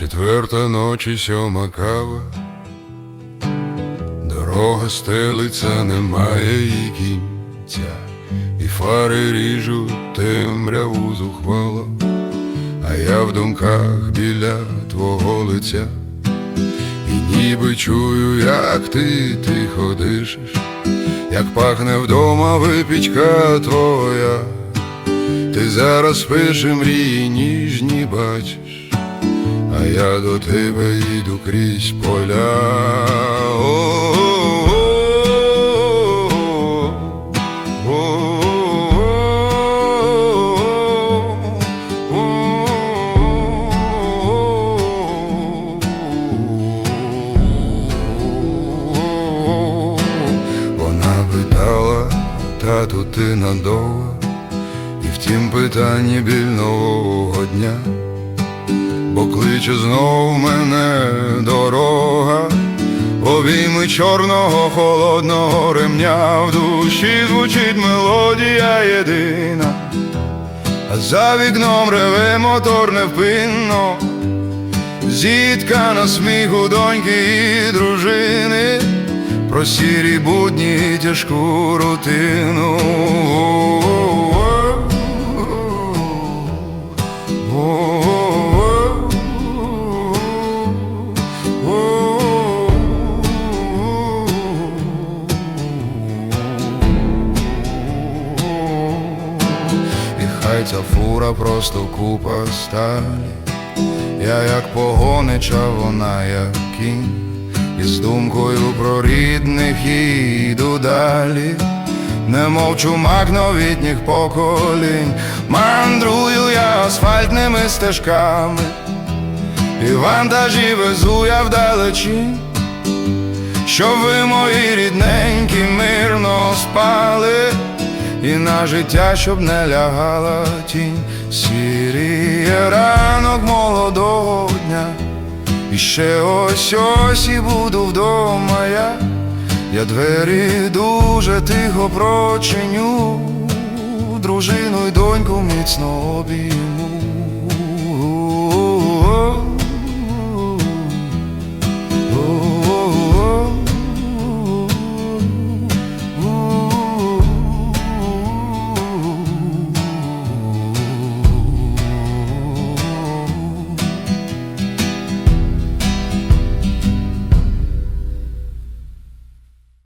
Четверта ночі сьома кава, дорога стелиться, немає її кінця, і фари ріжуть темряву зухвало, а я в думках біля твого лиця, і ніби чую, як ти тихо дишиш, як пахне вдома випічка твоя. Ти зараз спиш і мрії ніжні бачиш, а я до тебе йду крізь поля. Вона питала, тату, ти надовго, і в тім питанні біль дня, бо кличе знов мене дорога, обійми чорного холодного ремня, в душі звучить мелодія єдина, а за вікном реве мотор невпинно, зіткана сміху доньки і дружини. Про сірі будні і тяжку рутину. І ця фура просто купа сталі, я як погонича, вона як кінь, і з думкою про рідних їду далі, не мовчу мак новітніх поколінь, мандрую я асфальтними стежками, і вантажі везу я вдалечінь, щоб ви мої рідненькі мирно спали. І на життя, щоб не лягала тінь, сіріє ранок молодого дня, і ще ось ось і буду вдома я, я двері дуже тихо прочиню, дружину й доньку міцно обійму.